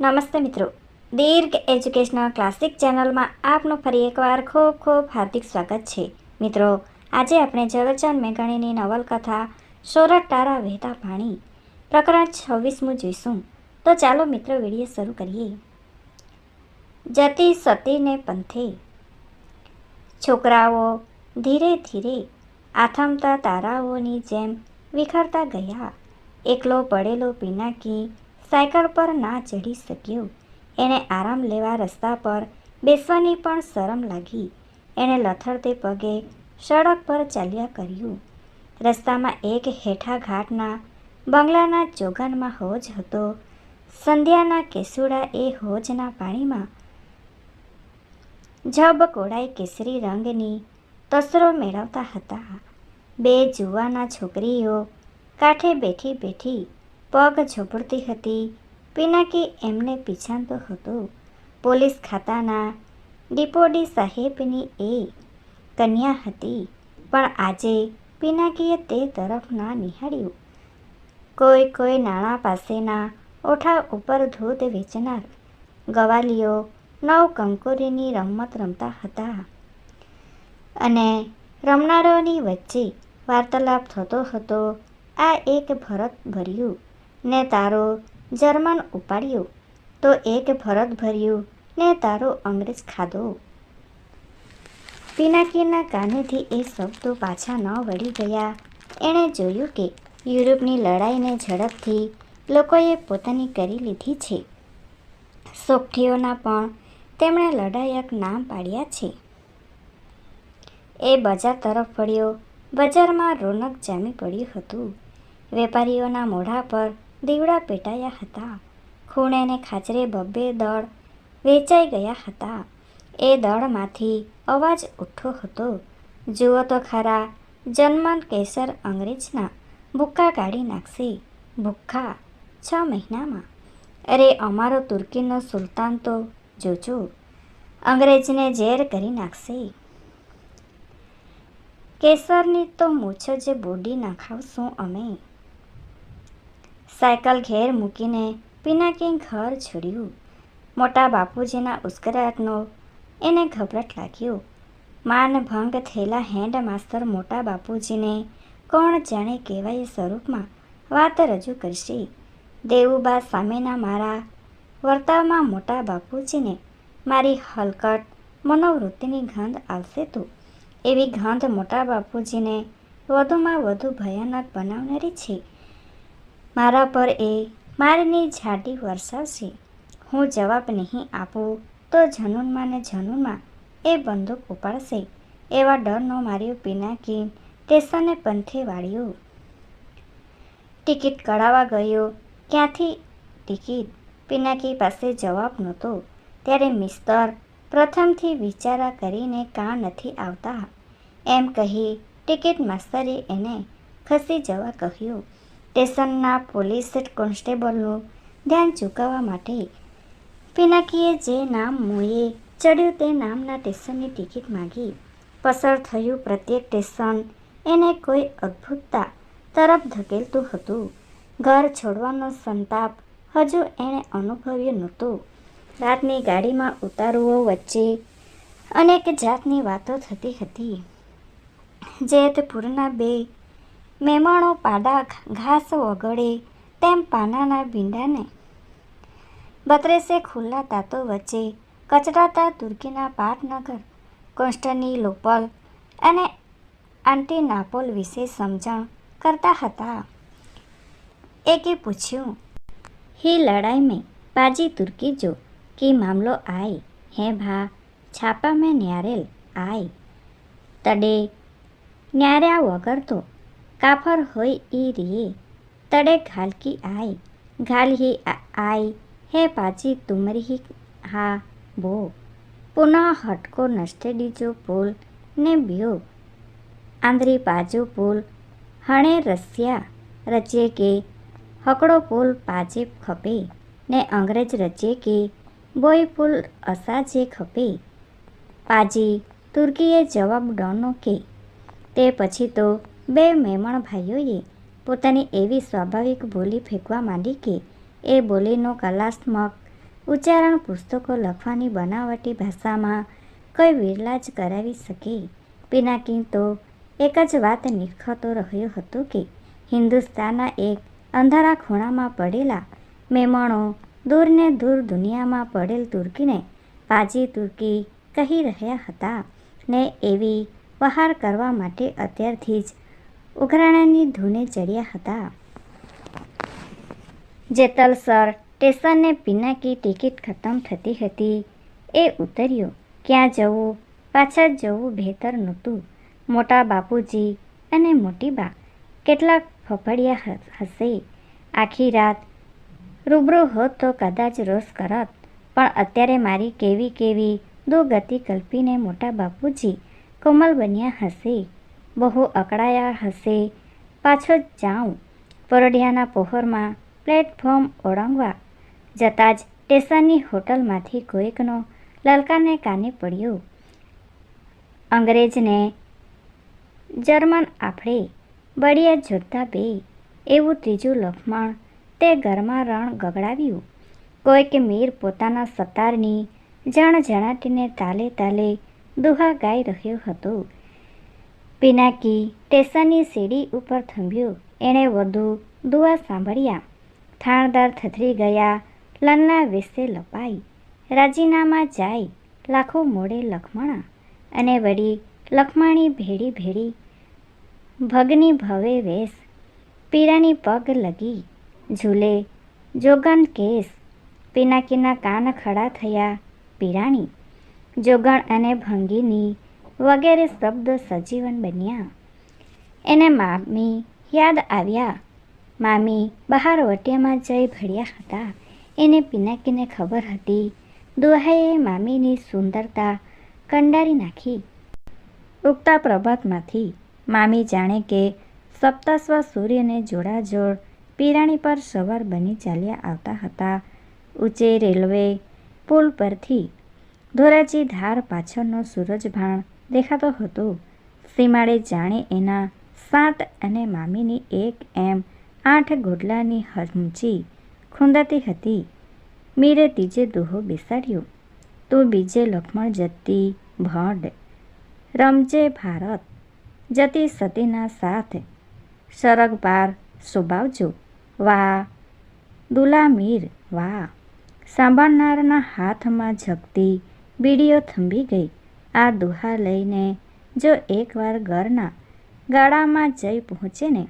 નમસ્તે મિત્રો. દીર્ઘ educational classic ચેનલમાં આપનું ફરી એકવાર ખૂબ ખૂબ હાર્દિક સ્વાગત છે. મિત્રો, આજે આપણે ઝવેરચંદ મેઘાણીની નવલકથા સોરઠ તારા વહેતા પાણી પ્રકરણ છવ્વીસમું જોઈશું. તો ચાલો મિત્રો વીડિયો શરૂ કરીએ. જતી સતીને પંથે. છોકરાઓ ધીરે ધીરે આથમતા તારાઓની જેમ વિખરતા ગયા. એકલો પડેલો પિનાકી સાયકલ પર ના ચઢી શક્યો. એણે આરામ લેવા રસ્તા પર બેસવાની પણ શરમ લાગી. એણે લથડતે પગે સડક પર ચાલ્યા કર્યું. રસ્તામાં એક હેઠા ઘાટના બંગલાના ચોગનમાં હોજ હતો. સંધ્યાના કેસુડા એ હોજના પાણીમાં જબ કોડાઈ કેસરી રંગની તસરો મેળવતા હતા. બે જુવાના છોકરીઓ કાંઠે બેઠી બેઠી પગ ઝોપડતી હતી. પિનાકી એમને પીછાણતો હતો. પોલીસ ખાતાના ડીપોડી સાહેબની એ કન્યા હતી. પણ આજે પિનાકીએ તે તરફ ના નિહાળ્યું. કોઈ કોઈ નાણાં પાસેના ઓઠા ઉપર ધોધ વેચનાર ગવાલીઓ નવ કંકોરીની રમત રમતા હતા. અને રમનારાઓની વચ્ચે વાર્તાલાપ થતો હતો. આ એક ભરત ભર્યું ને તારો જર્મન ઉપાડ્યો. તો એક ભરત ભર્યું, ને તારો અંગ્રેજ ખાધો. પિનાકીના કાનેથી એ શબ્દો પાછા ન વળી ગયા. એણે જોયું કે યુરોપની લડાઈને ઝડપથી લોકોએ પોતાની કરી લીધી છે. સોગઠીઓના પણ તેમણે લડાયક નામ પાડ્યા છે. એ બજાર તરફ પડ્યો બજારમાં રોનક જામી પડ્યું હતું. વેપારીઓના મોઢા પર દીવડા પેટાયા હતા. ખૂણે ને ખાચરે બબ્બે દળ વેચાઈ ગયા હતા. એ દળમાંથી અવાજ ઉઠો હતો. જુઓ તો ખરા, જન્મન કેસર અંગ્રેજના ભૂક્કા કાઢી નાખશે. ભૂખ્ખા છ મહિનામાં. અરે, અમારો તુર્કીનો સુલતાન તો જોજો. અંગ્રેજને ઝેર કરી નાખશે. કેસરની તો મૂછ જે બોડી નાખાવશું અમે. સાયકલ ઘેર મૂકીને પિનાકી ઘર છોડ્યું. મોટા બાપુજીના ઉસ્કરાટનો એને ગભરાટ લાગ્યો. માનભંગ થયેલા હેન્ડ માસ્તર મોટા બાપુજીને કોણ જાણે કહેવાય સ્વરૂપમાં વાત રજૂ કરશે. દેવુબા સામેના મારા વર્તાવમાં મોટા બાપુજીને મારી હલકટ મનોવૃત્તિની ગંધ આવશે તો? એવી ગંધ મોટા બાપુજીને વધુમાં વધુ ભયાનક બનાવનારી છે. મારા પર એ મારની ઝાટી વરસાવશે. હું જવાબ નહીં આપું તો જનૂનમાં ને જનૂનમાં એ બંદૂક ઉપાડશે. એવા ડરનો માર્યો પિનાકી સ્ટેશને પંથે વાળ્યો. ટિકિટ કઢાવવા ગયો. ક્યાંથી? ટિકિટ? પિનાકી પાસે જવાબ નહોતો. ત્યારે મિસ્તર પ્રથમથી વિચારા કરીને કાં નથી આવતા. એમ કહી ટિકિટ માસ્તરે એને ખસી જવા કહ્યું. સ્ટેશનના પોલીસ કોન્સ્ટેબલનું ધ્યાન ચૂકવવા માટે પિનાકીએ જે નામ મોએ ચડ્યું તે નામના સ્ટેશનની ટિકિટ માગી. પસાર થયું પ્રત્યેક સ્ટેશન, એને કોઈ અદ્ભુતતા તરફ ધકેલતું હતું. ઘર છોડવાનો સંતાપ હજુ એણે અનુભવ્યો નહોતો. રાતની ગાડીમાં ઉતારુઓ વચ્ચે અનેક જાતની વાતો થતી હતી. જેતપુરના બે મેમાણો પાડા ઘાસ વગળે તેમ પાનાના ભીંડાને. બત્રેસે ખુલ્લા તાતો વચ્ચે કચરાતા તુર્કીના પાટનગર કોન્સ્ટની લોપલ અને આંટી નાપોલ વિશે સમજણ કરતા હતા. એકે પૂછ્યું, હી લડાઈ મેં પાજી તુર્કી જો? કે મામલો આય હે ભા, છાપા મેં ન્યારેલ આય તડે ન્યાર્યા વગર તો કાફર હોય એ રે તડે ઘાલકી આય. ઘાલ હી આય. હે પાછી તુમરી હા બો. પુનઃ હટકો નષ્ટેડીજો પુલ ને બ્યો. આંધરી પાજો પુલ. હણે રસ્યા રચે કે. હકડો પુલ પાજે ખપે ને અંગ્રેજ રચે કે. બોય પુલ અસાજે ખપે. પાજી તુર્કીએ જવાબ ડોનો કે. તે પછી તો બે મહેમણ ભાઈઓએ પોતાની એવી સ્વાભાવિક બોલી ફેંકવા માંડી કે એ બોલીનો કલાત્મક ઉચ્ચારણ પુસ્તકો લખવાની બનાવટી ભાષામાં કોઈ વિરલા જ કરાવી શકે. પિનાકી તો એક જ વાત નિરખતો રહ્યો હતો કે હિન્દુસ્તાનના એક અંધારા ખૂણામાં પડેલા મેમણો દૂરને દૂર દુનિયામાં પડેલ તુર્કીને પાજી તુર્કી કહી રહ્યા હતા ને એવી વહાર કરવા માટે અત્યારથી જ ઉઘરાણાની ધૂને ચડ્યા હતા. જેતલસર સ્ટેશને પિનાકી ટિકિટ ખતમ થતી હતી, એ ઉતર્યો. ક્યાં જવું? પાછળ જવું બહેતર નહોતું. મોટા બાપુજી અને મોટી બા કેટલાક ફફડ્યા હશે. આખી રાત રૂબરૂ હોત તો કદાચ રોષ કરત. પણ અત્યારે મારી કેવી કેવી દુગતિ કલ્પીને મોટા બાપુજી કોમલ બન્યા હશે. બહુ અકળાયા હશે. પાછો જાઉં. પરોઢિયાના પહોરમાં પ્લેટફોર્મ ઓળંગવા જતાં જ સ્ટેશનની હોટલમાંથી કોઈકનો લલકાને કાને પડ્યો. અંગ્રેજને જર્મન આફળે બળિયા જોતા બે. એવું ત્રીજું લખમણ તે ઘરમાં રણ ગગડાવ્યું. કોઈક મીર પોતાના સતારની જણ જણાટીને તાલે તાલે દુહા ગાઈ રહ્યો હતો. પિનાકી સ્ટેશનની સીડી ઉપર થંભ્યું. એણે વધુ દુઆ સાંભળ્યા. થાણદાર થથરી ગયા લન્ના વિશે લપાઈ. રાજીનામાં જાય, લાખો મોડે લખમણા. અને વળી લખમાણી ભેડી ભેડી ભગની ભવે વેશ. પીરાની પગ લગી, ઝૂલે, જોગણ કેસ પિનાકીના કાન ખડા થયા, પીરાણી. જોગણ અને ભંગીની વગેરે શબ્દ સજીવન બન્યા. એને મામી યાદ આવ્યા. મામી બહાર વટિયામાં જઈ ભળ્યા હતા. એને પિનાકીને ખબર હતી. દુહાએ મામીની સુંદરતા કંડારી નાખી. ઉગતા પ્રભાતમાંથી મામી જાણે કે સપ્તસ્વ સૂર્યને જોડાજોડ પીરાણી પર સવાર બની ચાલ્યા આવતા હતા. ઊંચે રેલવે પુલ પરથી ધોરાજી ધાર પાછળનો સૂરજભાણ દેખાતો હતો. સીમાડે જાણે એના સાત અને મામીની એક એમ આઠ ગોડલાની હમચી ખૂંદાતી હતી. મીરે ત્રીજે દોહો બેસાડ્યો. તું બીજે લખમણ જતી ભડ. રમજે ભારત. જતી સતીના સાથ. સરગ પાર શોભાવજો. વાહ. દુલા મીર વાહ. સાંભળનારના હાથમાં ઝગતી બીડીઓ થંભી ગઈ. આ દુહા લઈને જો એકવાર ઘરના ગાળામાં જઈ પહોંચે ને,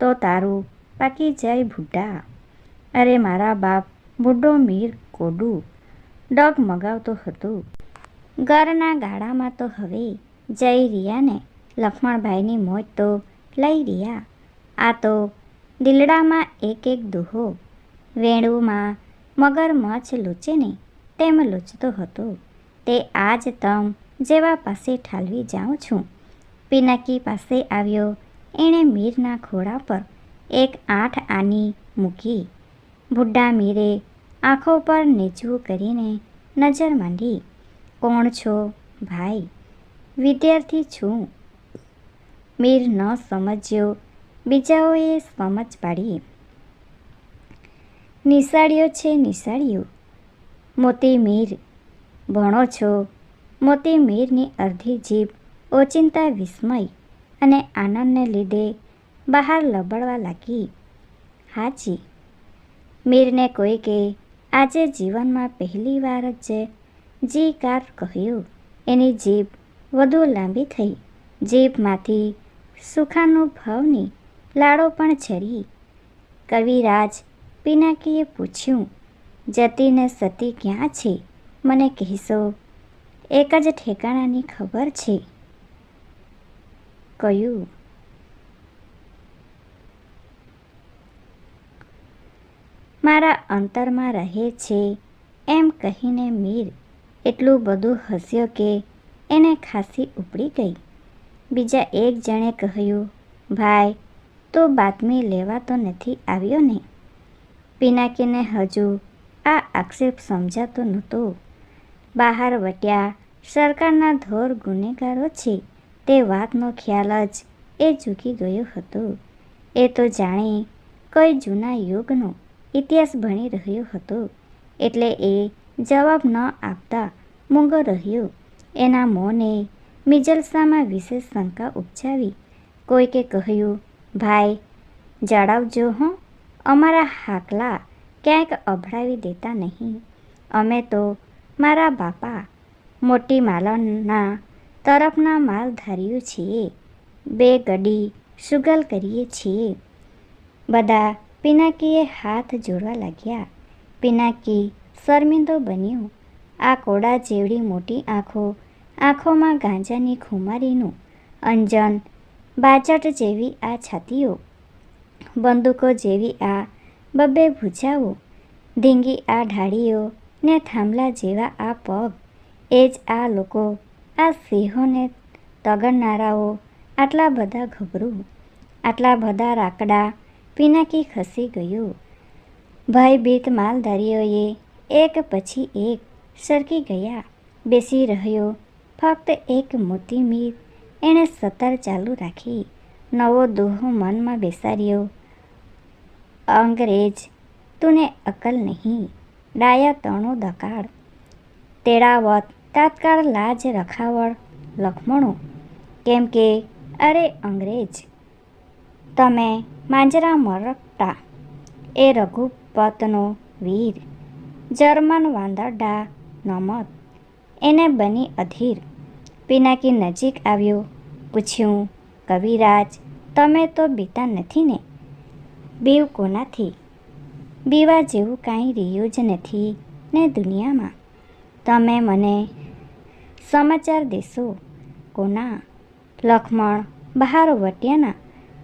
તો તારું પાકી જાય ભૂડા. અરે મારા બાપ બુડ્ઢો મીર કોડું. ડગ મગાવતો હતો. ઘરના ગાળામાં તો હવે જઈ રિયાને લક્ષ્મણભાઈની મોજ તો લઈ રહ્યા. આ તો દિલડામાં એક એક દુહો. વેણુમાં મગરમચ્છ લૂચે ને, તેમ લૂચતો હતો. તે આજ તમ જેવા પાસે ઠાલવી જાઉં છું. પિનાકી પાસે આવ્યો. એણે મીરના ખોળા પર એક આઠ આની મૂકી. બુઢા મીરે આંખો પર નેચવું કરીને નજર માંડી. કોણ છો ભાઈ? વિદ્યાર્થી છું. મીર ન સમજ્યો. બીજાઓએ સમજ પાડી. નિશાળીઓ છે, નિશાળીઓ. મોતી મીર, ભણો છો. મોતી મીરની અડધી જીભ ઓચિંતા વિસ્મય અને આનંદને લીધે બહાર લબડવા લાગી. હાજી મીરને કોઈકે આજે જીવનમાં પહેલીવાર જ જી કાર કહ્યું. એની જીભ વધુ લાંબી થઈ. જીભમાંથી સુખાનુભવની લાડો પણ છરી. કવિરાજ પિનાકીએ પૂછ્યું, જતીને સતી ક્યાં છે? મને કહેશો એક જ ઠેકાણાની ખબર છે. કયું? મારા અંતરમાં રહે છે. એમ કહીને મીર એટલું બધું હસ્યો કે એને ખાંસી ઉપડી ગઈ. બીજા એક જણે કહ્યું, ભાઈ, તો બાતમી લેવા તો નથી આવ્યો ને? પિનાકીને હજુ આ આક્ષેપ સમજાતો નહોતો. બહાર વટ્યા સરકારના ધોર ગુનેગારો છે. તે વાતનો ખ્યાલ જ એ ચૂકી ગયો હતો. એ તો જાણે કોઈ જૂના યુગનો ઇતિહાસ ભણી રહ્યો હતો. એટલે એ જવાબ ન આપતા મૂંગો રહ્યો. એના મોંને મિજલસામાં વિશેષ શંકા ઉપજાવી. કોઈકે કહ્યું, ભાઈ, જાળવજો હો. અમારા હાકલા ક્યાંક અભડાવી દેતા નહીં. અમે તો મારા બાપા મોટી માલણના તરફના માલ ધાર્યું છીએ બે ગડી સુગલ કરીએ છીએ. બધા પિનાકીએ હાથ જોડવા લાગ્યા. પિનાકી શર્મિંદો બન્યો. આ કોડા જેવડી મોટી આંખો આંખોમાં ગાંજાની ખુમારીનું અંજન બાજટ જેવી આ છાતીઓ, બંદૂકો જેવી આ બબ્બે ભૂજાઓ ધીંગી આ ઢાળીઓ ને થાંભલા જેવા આ પગ. એ જ આ લોકો, આ સિંહોને તગડનારાઓ, આટલા બધા ગભરું આટલા બધા રાકડા પિનાકી ખસી ગયું. ભયભીત માલધારીઓએ એક પછી એક સરકી ગયા, બેસી રહ્યો, ફક્ત એક મોતી મીર એણે સતર ચાલુ રાખી, નવો દોહો મનમાં બેસાડ્યો. અંગ્રેજ, તુને અકલ નહીં. ડાયા તણો દકાળ. તેડાવત, તાત્કાળ લાજ રખાવળ, લખમણું. કેમ કે, અરે અંગ્રેજ. તમે માંજરા મરકતા. એ રઘુપતનો વીર. જર્મન વાંદરડા નમત. એને બની અધીર. પિનાકી નજીક આવ્યો, પૂછ્યું, કવિરાજ, તમે તો બીતા નથી ને? બીવ કોનાથી બીવા જેવું કાંઈ રહ્યું જ નથી ને દુનિયામાં. તમે મને સમાચાર દેશો, કોના, લખમણ, બહાર વટિયાના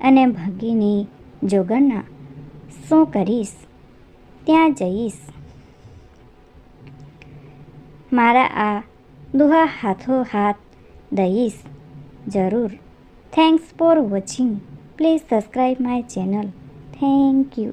અને ભગીની જોગણના. શું કરીશ? ત્યાં જઈશ. મારા આ દુહા હાથો હાથ દઈશ. જરૂર. Thanks for watching please subscribe my channel thank you